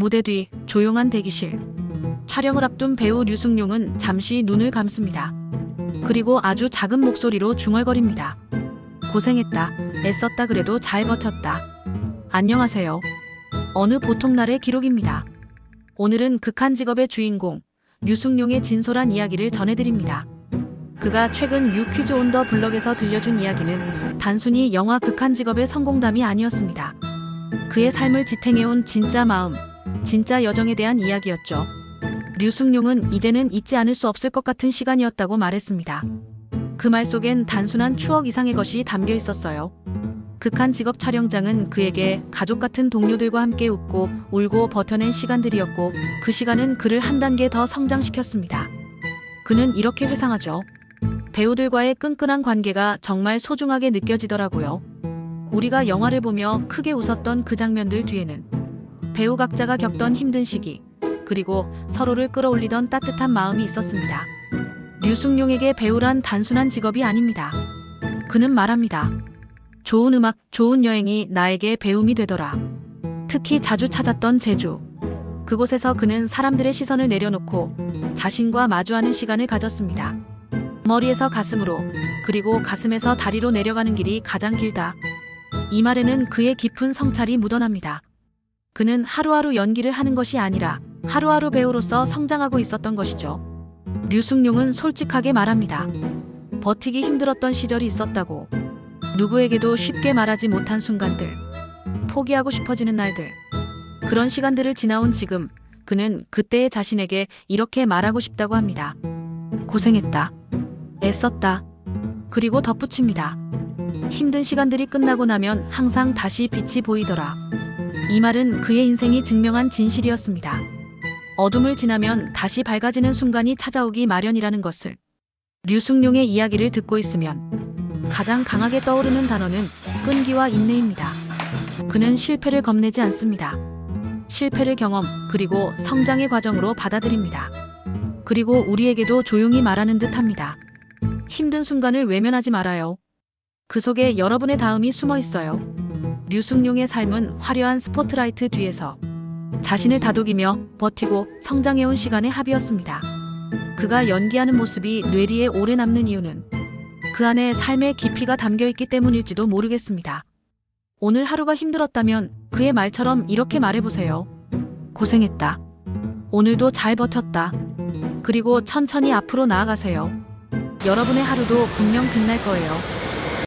무대 뒤 조용한 대기실. 촬영을 앞둔 배우 류승룡은 잠시 눈을 감습니다. 그리고 아주 작은 목소리로 중얼거립니다. 고생했다. 애썼다 그래도 잘 버텼다. 안녕하세요. 어느 보통 날의 기록입니다. 오늘은 극한 직업의 주인공 류승룡의 진솔한 이야기를 전해드립니다. 그가 최근 유퀴즈 온 더 블럭에서 들려준 이야기는 단순히 영화 극한 직업의 성공담이 아니었습니다. 그의 삶을 지탱해온 진짜 마음, 진짜 여정에 대한 이야기였죠. 류승룡은 이제는 잊지 않을 수 없을 것 같은 시간이었다고 말했습니다. 그 말 속엔 단순한 추억 이상의 것이 담겨 있었어요. 극한 직업 촬영장은 그에게 가족 같은 동료들과 함께 웃고 울고 버텨낸 시간들이었고 그 시간은 그를 한 단계 더 성장시켰습니다. 그는 이렇게 회상하죠. 배우들과의 끈끈한 관계가 정말 소중하게 느껴지더라고요. 우리가 영화를 보며 크게 웃었던 그 장면들 뒤에는 배우 각자가 겪던 힘든 시기, 그리고 서로를 끌어올리던 따뜻한 마음이 있었습니다. 류승룡에게 배우란 단순한 직업이 아닙니다. 그는 말합니다. 좋은 음악, 좋은 여행이 나에게 배움이 되더라. 특히 자주 찾았던 제주. 그곳에서 그는 사람들의 시선을 내려놓고 자신과 마주하는 시간을 가졌습니다. 머리에서 가슴으로, 그리고 가슴에서 다리로 내려가는 길이 가장 길다. 이 말에는 그의 깊은 성찰이 묻어납니다. 그는 하루하루 연기를 하는 것이 아니라 하루하루 배우로서 성장하고 있었던 것이죠. 류승룡은 솔직하게 말합니다. 버티기 힘들었던 시절이 있었다고. 누구에게도 쉽게 말하지 못한 순간들. 포기하고 싶어지는 날들. 그런 시간들을 지나온 지금, 그는 그때의 자신에게 이렇게 말하고 싶다고 합니다. 고생했다. 애썼다. 그리고 덧붙입니다. 힘든 시간들이 끝나고 나면 항상 다시 빛이 보이더라. 이 말은 그의 인생이 증명한 진실이었습니다. 어둠을 지나면 다시 밝아지는 순간이 찾아오기 마련이라는 것을 류승룡의 이야기를 듣고 있으면 가장 강하게 떠오르는 단어는 끈기와 인내입니다. 그는 실패를 겁내지 않습니다. 실패를 경험 그리고 성장의 과정으로 받아들입니다. 그리고 우리에게도 조용히 말하는 듯 합니다. 힘든 순간을 외면하지 말아요. 그 속에 여러분의 다음이 숨어 있어요. 류승룡의 삶은 화려한 스포트라이트 뒤에서 자신을 다독이며 버티고 성장해온 시간의 합이었습니다. 그가 연기하는 모습이 뇌리에 오래 남는 이유는 그 안에 삶의 깊이가 담겨 있기 때문일지도 모르겠습니다. 오늘 하루가 힘들었다면 그의 말처럼 이렇게 말해보세요. 고생했다. 오늘도 잘 버텼다. 그리고 천천히 앞으로 나아가세요. 여러분의 하루도 분명 빛날 거예요.